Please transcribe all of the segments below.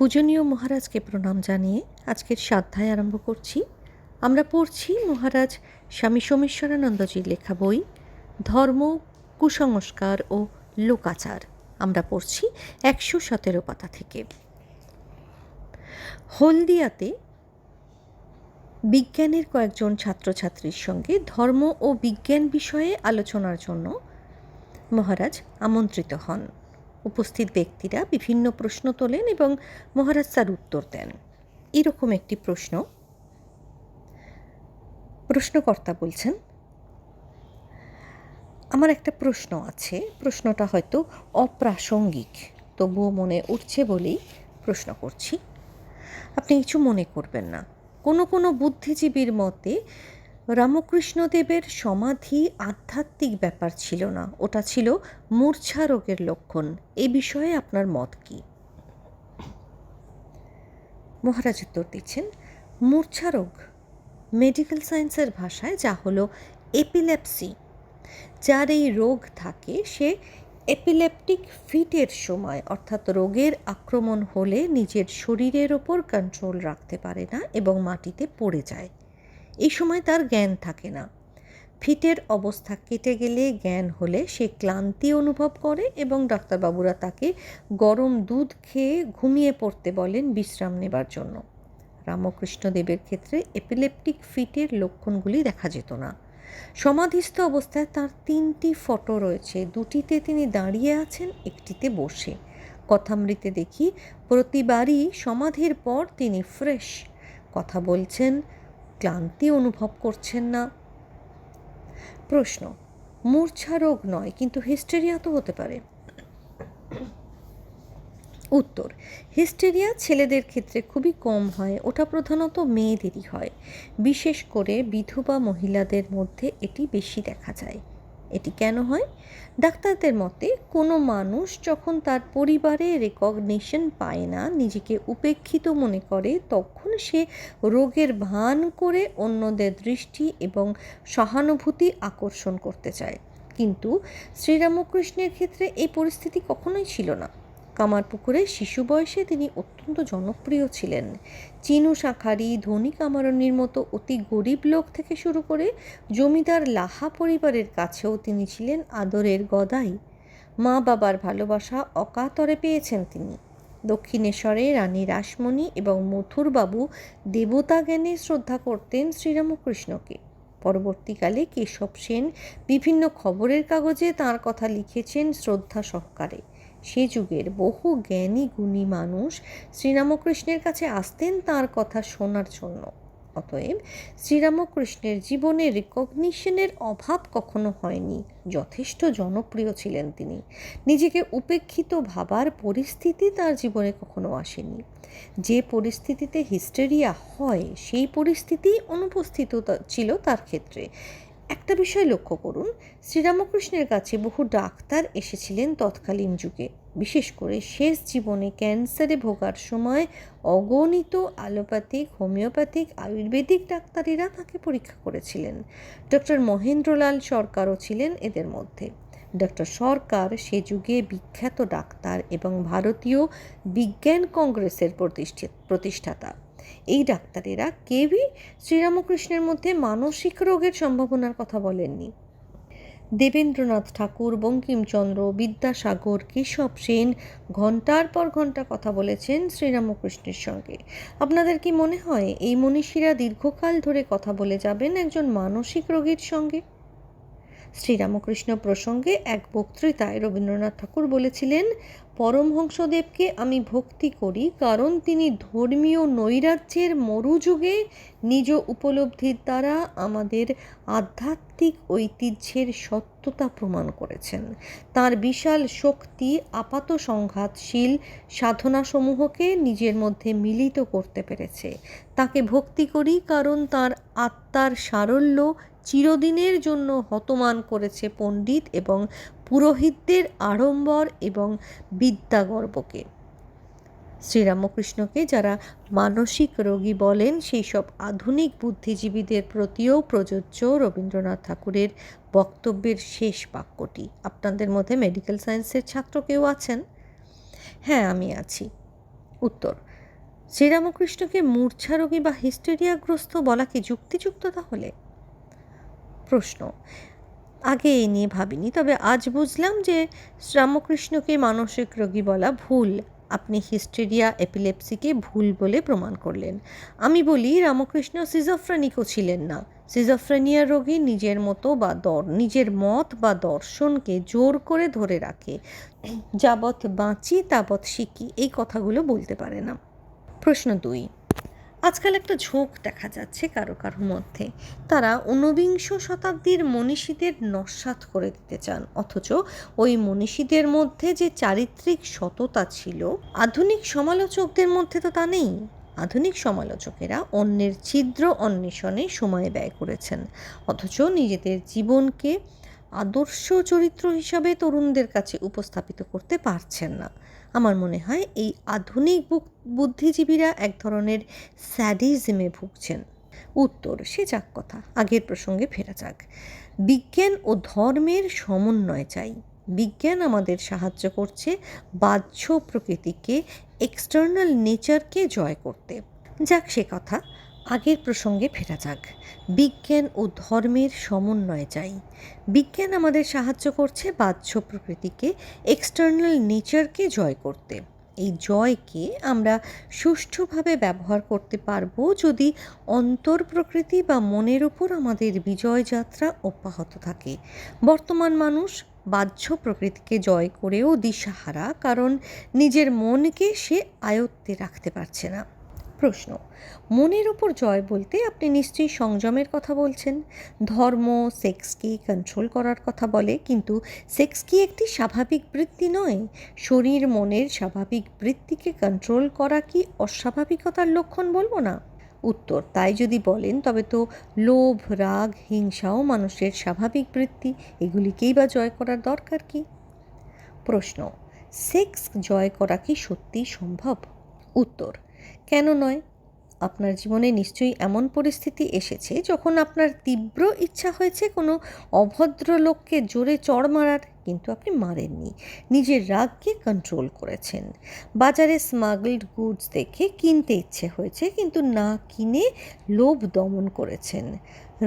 পূজনীয় মহারাজকে প্রণাম জানিয়ে আজকের সাধ্যায় আরম্ভ করছি। আমরা পড়ছি মহারাজ স্বামী সোমেশ্বরানন্দজির লেখা বই, ধর্ম, কুসংস্কার ও লোকাচার। আমরা পড়ছি একশো সতেরো পাতা থেকে। হলদিয়াতে বিজ্ঞানের কয়েকজন ছাত্রছাত্রীর সঙ্গে ধর্ম ও বিজ্ঞান বিষয়ে আলোচনার জন্য মহারাজ আমন্ত্রিত হন। উপস্থিত ব্যক্তিরা বিভিন্ন প্রশ্ন তোলেন এবং মহারাজ তার উত্তর দেন। এরকম একটি প্রশ্ন। প্রশ্নকর্তা বলছেন, আমার একটা প্রশ্ন আছে। প্রশ্নটা হয়তো অপ্রাসঙ্গিক, তবুও মনে উঠছে বলেই প্রশ্ন করছি। আপনি কিছু মনে করবেন না। কোনো কোনো বুদ্ধিজীবীর মতে রামকৃষ্ণদেবের সমাধি আধ্যাত্মিক ব্যাপার ছিল না। ওটা ছিল মূর্ছা রোগের লক্ষণ। এ বিষয়ে আপনার মত কি? মহারাজ উত্তর দিচ্ছেন, মূর্ছা রোগ মেডিকেল সায়েন্সের ভাষায় যা হলো এপিলেপসি যার এই রোগ থাকে সে এপিলেপটিক ফিটের সময়, অর্থাৎ রোগের আক্রমণ হলে নিজের শরীরের ওপর কন্ট্রোল রাখতে পারে না এবং মাটিতে পড়ে যায়। এই সময় তার জ্ঞান থাকে না। ফিটের অবস্থা কেটে গেলে জ্ঞান হলে সে ক্লান্তি অনুভব করে এবং ডাক্তারবাবুরা তাকে গরম দুধ খেয়ে ঘুমিয়ে পড়তে বলেন বিশ্রাম নেবার জন্য। রামকৃষ্ণদেবের ক্ষেত্রে এপিলেপটিক ফিটের লক্ষণগুলি দেখা যেত না। সমাধিস্থ অবস্থায় তার তিনটি ফটো রয়েছে। দুটিতে তিনি দাঁড়িয়ে আছেন, একটিতে বসে। কথামৃতে দেখি প্রতিবারই সমাধির পর তিনি ফ্রেশ। কথা বলছেন ক্লান্তি অনুভব করছেন না। প্রশ্ন, মূর্ছা রোগ নয়, কিন্তু হিস্টেরিয়া তো হতে পারে। উত্তর, হিস্টেরিয়া ছেলেদের ক্ষেত্রে খুবই কম হয়, ওটা প্রধানত মেয়েদেরই হয়। বিশেষ করে বিধবা মহিলাদের মধ্যে এটি বেশি দেখা যায়। এটি কেন হয়? ডাক্তারদের মতে, কোনো মানুষ যখন তার পরিবারে রেকগনিশন পায় না, নিজেকে উপেক্ষিত মনে করে, তখন সে রোগের ভান করে অন্যদের দৃষ্টি এবং সহানুভূতি আকর্ষণ করতে চায়। কিন্তু শ্রীরামকৃষ্ণের ক্ষেত্রে এই পরিস্থিতি কখনোই ছিল না। কামারপুকুরে শিশু বয়সে তিনি অত্যন্ত জনপ্রিয় ছিলেন। চিনু শাখারি, ধনী কামারণীর মতো অতি গরিব লোক থেকে শুরু করে জমিদার লাহা পরিবারের কাছেও তিনি ছিলেন আদরের গদাই। মা বাবার ভালোবাসা অকাতরে পেয়েছেন তিনি। দক্ষিণেশ্বরে রানী রাসমণি এবং মথুরবাবু দেবতা জ্ঞানে শ্রদ্ধা করতেন শ্রীরামকৃষ্ণকে। পরবর্তীকালে কেশব সেন বিভিন্ন খবরের কাগজে তার কথা লিখেছেন শ্রদ্ধা সহকারে। সে যুগের বহু জ্ঞানী গুণী মানুষ শ্রীরামকৃষ্ণের কাছে আসতেন তার কথা শোনার জন্য। অতএব শ্রীরামকৃষ্ণের জীবনে রেকগনিশনের অভাব কখনো হয়নি। যথেষ্ট জনপ্রিয় ছিলেন তিনি। নিজেকে উপেক্ষিত ভাবার পরিস্থিতি তার জীবনে কখনো আসেনি। যে পরিস্থিতিতে হিস্টেরিয়া হয়, সেই পরিস্থিতি অনুপস্থিত ছিল তার ক্ষেত্রে। একটা বিষয় লক্ষ্য করুন, শ্রীরামকৃষ্ণের কাছে বহু ডাক্তার এসেছিলেন তৎকালীন যুগে। বিশেষ করে শেষ জীবনে ক্যান্সারে ভোগার সময় অগণিত অ্যালোপ্যাথিক, হোমিওপ্যাথিক, আয়ুর্বেদিক ডাক্তারেরা তাকে পরীক্ষা করেছিলেন। ডক্টর মহেন্দ্রলাল সরকারও ছিলেন এদের মধ্যে। ডক্টর সরকার সে যুগে বিখ্যাত ডাক্তার এবং ভারতীয় বিজ্ঞান কংগ্রেসের প্রতিষ্ঠাতা এই ডাক্তারেরা কেউই শ্রীরামকৃষ্ণের মধ্যে মানসিক রোগের সম্ভাবনার কথা বলেননি। দেবেন্দ্রনাথ ঠাকুর, বঙ্কিমচন্দ্র, বিদ্যাসাগর, কেশব সেন ঘণ্টার পর ঘণ্টা কথা বলেছেন শ্রীরামকৃষ্ণের সঙ্গে। আপনাদের কি মনে হয় এই মনীষীরা দীর্ঘকাল ধরে কথা বলে যাবেন একজন মানসিক রোগীর সঙ্গে? শ্রীরামকৃষ্ণ প্রসঙ্গে এক বক্তৃতায় রবীন্দ্রনাথ ঠাকুর বলেছিলেন পরমহংসদেবকে আমি ভক্তি করি কারণ তিনি ধর্মীয় নৈরাজ্যের মরুযুগে নিজ উপলব্ধির দ্বারা আমাদের আধ্যাত্মিক ঐতিহ্যের সত্যতা প্রমাণ করেছেন। তার বিশাল শক্তি আপাত সংঘাতশীল সাধনাসমূহকে নিজের মধ্যে মিলিত করতে পেরেছে। তাকে ভক্তি করি কারণ তার আত্মার সারল্য চিরদিনের জন্য হতমান করেছে পণ্ডিত এবং পুরোহিতদের আড়ম্বর এবং বিদ্যাগর্বকে। শ্রীরামকৃষ্ণকে যারা মানসিক রোগী বলেন, সেই সব আধুনিক বুদ্ধিজীবীদের প্রতিও প্রযোজ্য রবীন্দ্রনাথ ঠাকুরের বক্তব্যের শেষ বাক্যটি। আপনাদের মধ্যে মেডিকেল সায়েন্সের ছাত্র কেউ আছেন? হ্যাঁ আমি আছি। উত্তর, শ্রীরামকৃষ্ণকে মূর্ছা রোগী বা হিস্টেরিয়াগ্রস্ত বলা কি যুক্তিযুক্ত তাহলে? প্রশ্ন। আগে এ নিয়ে ভাবিনি, তবে আজ বুঝলাম যে শ্রীরামকৃষ্ণকে মানসিক রোগী বলা ভুল। আপনি হিস্টেরিয়া এপিলেপসিকে ভুল বলে প্রমাণ করলেন। আমি বলি, রামকৃষ্ণ সিজোফ্রেনিকও ছিলেন না। সিজোফ্রেনিয়া রোগী নিজের মতো বা দর, নিজের মত বা দর্শনকে জোর করে ধরে রাখে। যাবৎ বাঁচি, তাবৎ শিখি, এই কথাগুলো বলতে পারে না। প্রশ্ন দুই। আজকাল একটা ঝোঁক দেখা যাচ্ছে কারও কারও মধ্যে। তারা ঊনবিংশ শতাব্দীর মনীষীদের নস্বাত করে দিতে চান। অথচ ওই মনীষীদের মধ্যে যে চারিত্রিক সততা ছিল, আধুনিক সমালোচকদের মধ্যে তো তা নেই। আধুনিক সমালোচকেরা অন্যের ছিদ্র অন্বেষণে সময় ব্যয় করেছেন। অথচ নিজেদের জীবনকে আদর্শ চরিত্র হিসাবে তরুণদের কাছে উপস্থাপিত করতে পারছেন না। আমার মনে হয় এই আধুনিক বুদ্ধিজীবীরা এক ধরনের স্যাডিজমে ভুগছেন। উত্তর, সে যাক কথা, আগের প্রসঙ্গে ফেরা যাক। বিজ্ঞান ও ধর্মের সমন্বয় চাই। বিজ্ঞান আমাদের সাহায্য করছে বাহ্য প্রকৃতিকে এক্সটার্নাল নেচারকে জয় করতে। যাক সে কথা আগের প্রসঙ্গে ফেরা যাক। বিজ্ঞান ও ধর্মের সমন্বয় চাই বিজ্ঞান আমাদের সাহায্য করছে বাহ্য প্রকৃতিকে এক্সটার্নাল নেচারকে জয় করতে। এই জয়কে আমরা সুষ্ঠুভাবে ব্যবহার করতে পারব যদি অন্তর প্রকৃতি বা মনের উপর আমাদের বিজয় যাত্রা অব্যাহত থাকে। বর্তমান মানুষ বাহ্য প্রকৃতিকে জয় করেও দিশাহারা, কারণ নিজের মনকে সে আয়ত্তে রাখতে পারছে না। প্রশ্ন। মনের ওপর জয় বলতে আপনি নিশ্চয়ই সংযমের কথা বলছেন। ধর্ম, সেক্সকে কন্ট্রোল করার কথা বলে, কিন্তু সেক্স কি একটি স্বাভাবিক বৃত্তি নয়? শরীর, মনের স্বাভাবিক বৃত্তিকে কন্ট্রোল করা কি অস্বাভাবিকতার লক্ষণ বলব না? উত্তর, তাই যদি বলেন, তবে তো লোভ, রাগ, হিংসাও মানুষের স্বাভাবিক বৃত্তি। এগুলিকেই বা জয় করার দরকার কি? প্রশ্ন, সেক্স জয় করা কি সত্যিই সম্ভব? উত্তর কেন নয়? আপনার জীবনে নিশ্চয়ই এমন পরিস্থিতি এসেছে যখন আপনার তীব্র ইচ্ছা হয়েছে কোনো অভদ্র লোককে জোরে চড় মারার, কিন্তু আপনি মারেননি। নিজের রাগকে কন্ট্রোল করেছেন। বাজারে স্মাগলড গুডস দেখে কিনতে ইচ্ছে হয়েছে, কিন্তু না কিনে লোভ দমন করেছেন।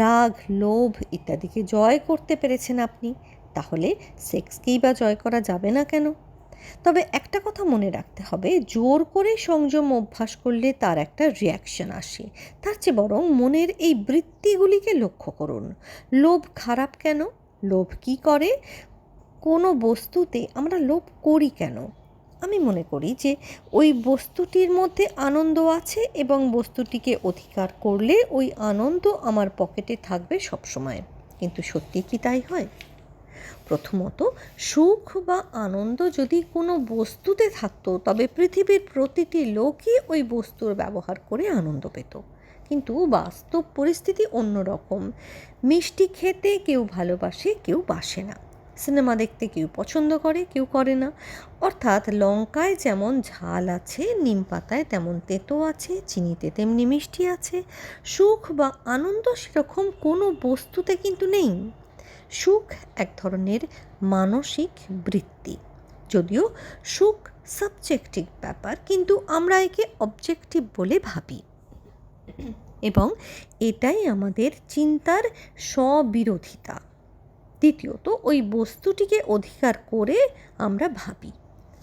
রাগ, লোভ ইত্যাদিকে জয় করতে পেরেছেন আপনি। তাহলে সেক্সকেই বা জয় করা যাবে না কেন? তবে একটা কথা মনে রাখতে হবে, জোর করে সংযম অভ্যাস করলে তার একটা রিয়াকশন আসে। তার চেয়ে বরং মনের এই বৃত্তিগুলিকে লক্ষ্য করুন। লোভ খারাপ কেন? লোভ কি করে? কোনো বস্তুতে আমরা লোভ করি কেন? আমি মনে করি যে ওই বস্তুটির মধ্যে আনন্দ আছে এবং বস্তুটিকে অধিকার করলে ওই আনন্দ আমার পকেটে থাকবে সবসময়। কিন্তু সত্যি কি তাই হয়? প্রথমত, সুখ বা আনন্দ যদি কোনো বস্তুতে থাকতো, তবে পৃথিবীর প্রতিটি লোকই ওই বস্তুর ব্যবহার করে আনন্দ পেত। কিন্তু বাস্তব পরিস্থিতি অন্যরকম। মিষ্টি খেতে কেউ ভালোবাসে, কেউ বাসে না। সিনেমা দেখতে কেউ পছন্দ করে, কেউ করে না। অর্থাৎ লঙ্কায় যেমন ঝাল আছে, নিম পাতায় তেমন তেতো আছে, চিনিতে তেমনি মিষ্টি আছে। সুখ বা আনন্দ সেরকম কোনো বস্তুতে কিন্তু নেই। সুখ এক ধরনের মানসিক বৃত্তি। যদিও সুখ সাবজেক্টিভ ব্যাপার, কিন্তু আমরা একে অবজেক্টিভ বলে ভাবি। এবং এটাই আমাদের চিন্তার স্ববিরোধিতা। দ্বিতীয়ত, ওই বস্তুটিকে অধিকার করে আমরা ভাবি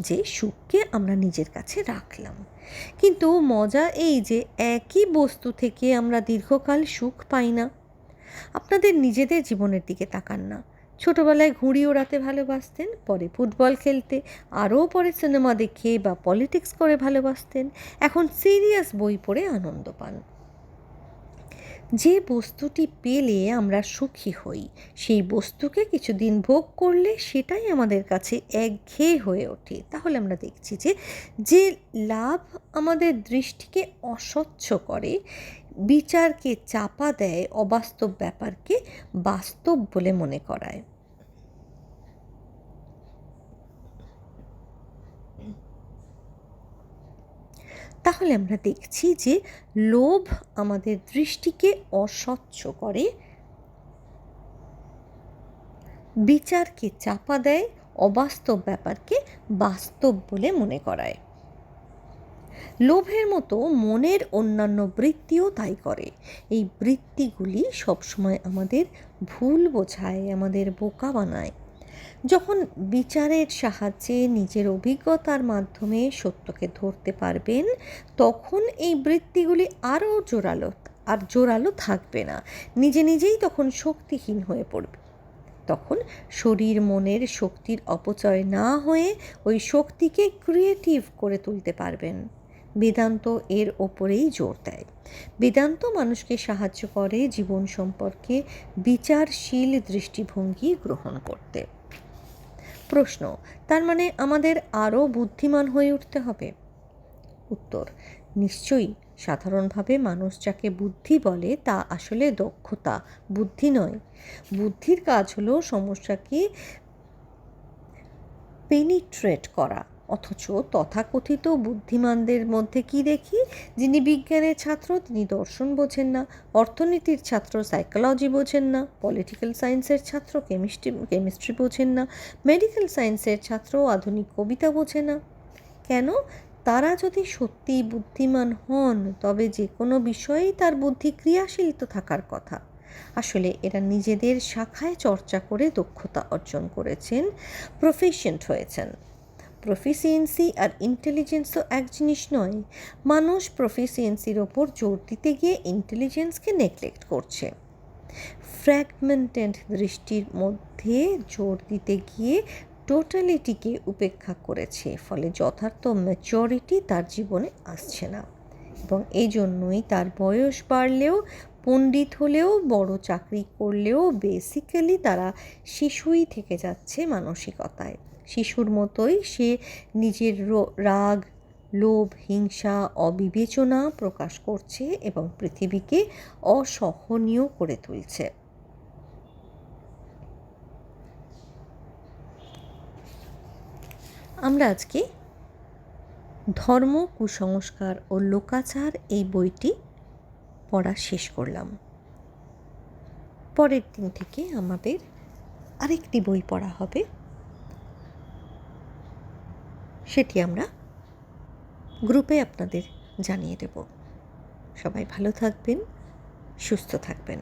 যে সুখকে আমরা নিজের কাছে রাখলাম। কিন্তু মজা এই যে একই বস্তু থেকে আমরা দীর্ঘকাল সুখ পাই না। আপনাদের নিজেদের জীবনের দিকে তাকান না। ছোটোবেলায় ঘুড়ি ওড়াতে ভালোবাসতেন, পরে ফুটবল খেলতে, আরও পরে সিনেমা দেখে বা পলিটিক্স করে ভালোবাসতেন, এখন সিরিয়াস বই পড়ে আনন্দ পান। যে বস্তুটি পেলে আমরা সুখী হই, সেই বস্তুকে কিছুদিন ভোগ করলে সেটাই আমাদের কাছে একঘেয়ে হয়ে ওঠে। তাহলে আমরা দেখছি যে যে লাভ আমাদের দৃষ্টিকে অস্বচ্ছ করে বিচারকে চাপা দেয়, অবাস্তব ব্যাপারকে বাস্তব বলে মনে করায়। তাহলে আমরা দেখছি যে লোভ আমাদের দৃষ্টিকে অস্বচ্ছ করে, বিচারকে চাপা দেয়, অবাস্তব ব্যাপারকে বাস্তব বলে মনে করায়। লোভের মতো মনের অন্যান্য বৃত্তিও তাই করে। এই বৃত্তিগুলি সবসময় আমাদের ভুল বোঝায়, আমাদের বোকা বানায়। যখন বিচারের সাহায্যে নিজের অভিজ্ঞতার মাধ্যমে সত্যকে ধরতে পারবেন, তখন এই বৃত্তিগুলি আরও জোরালো, আর জোরালো থাকবে না। নিজে নিজেই তখন শক্তিহীন হয়ে পড়বে। তখন শরীর মনের শক্তির অপচয় না হয়ে ওই শক্তিকে ক্রিয়েটিভ করে তুলতে পারবেন। বেদান্ত এর ওপরেই জোর দেয়। বেদান্ত মানুষকে সাহায্য করে জীবন সম্পর্কে বিচারশীল দৃষ্টিভঙ্গি গ্রহণ করতে। প্রশ্ন, তার মানে আমাদের আরও বুদ্ধিমান হয়ে উঠতে হবে? উত্তর, নিশ্চয়ই। সাধারণভাবে মানুষ যাকে বুদ্ধি বলে তা আসলে দক্ষতা, বুদ্ধি নয়। বুদ্ধির কাজ হলো সমস্যাকে পেনিট্রেট করা। অথচ তথাকথিত বুদ্ধিমানদের মধ্যে কি দেখি? যিনি বিজ্ঞানের ছাত্র, তিনি দর্শন বোঝেন না, অর্থনীতির ছাত্র সাইকোলজি বোঝেন না পলিটিক্যাল সায়েন্সের ছাত্র কেমিস্ট্রি কেমিস্ট্রি বোঝেন না মেডিকেল সায়েন্সের ছাত্র, আধুনিক কবিতা বোঝে না। কেন? তারা যদি সত্যিই বুদ্ধিমান হন, তবে যে কোনো বিষয়েই তার বুদ্ধি ক্রিয়াশীল তো থাকার কথা। আসলে এরা নিজেদের শাখায় চর্চা করে দক্ষতা অর্জন করেছেন প্রফেশন্ট হয়েছেন। প্রফিসিয়েন্সি আর ইন্টেলিজেন্স তো এক জিনিস নয়। মানুষ প্রফিসিয়েন্সির ওপর জোর দিতে গিয়ে ইন্টেলিজেন্সকে নেগলেক্ট করছে। ফ্র্যাগমেন্টেড দৃষ্টির মধ্যে জোর দিতে গিয়ে টোটালিটিকে উপেক্ষা করেছে, ফলে যথার্থ ম্যাচরিটি তার জীবনে আসছে না। এবং এই জন্যই তার বয়স বাড়লেও, পণ্ডিত হলেও, বড় চাকরি করলেও বেসিক্যালি তারা শিশুই থেকে যাচ্ছে মানসিকতায়। শিশুর মতোই সে নিজের রাগ, লোভ, হিংসা, অবিবেচনা প্রকাশ করছে এবং পৃথিবীকে অসহনীয় করে তুলছে। আমরা আজকে ধর্ম, কুসংস্কার ও লোকাচার এই বইটি পড়া শেষ করলাম। পরের দিন থেকে আমাদের আরেকটি বই পড়া হবে। সেটি আমরা গ্রুপে আপনাদের জানিয়ে দেব। সবাই ভালো থাকবেন সুস্থ থাকবেন।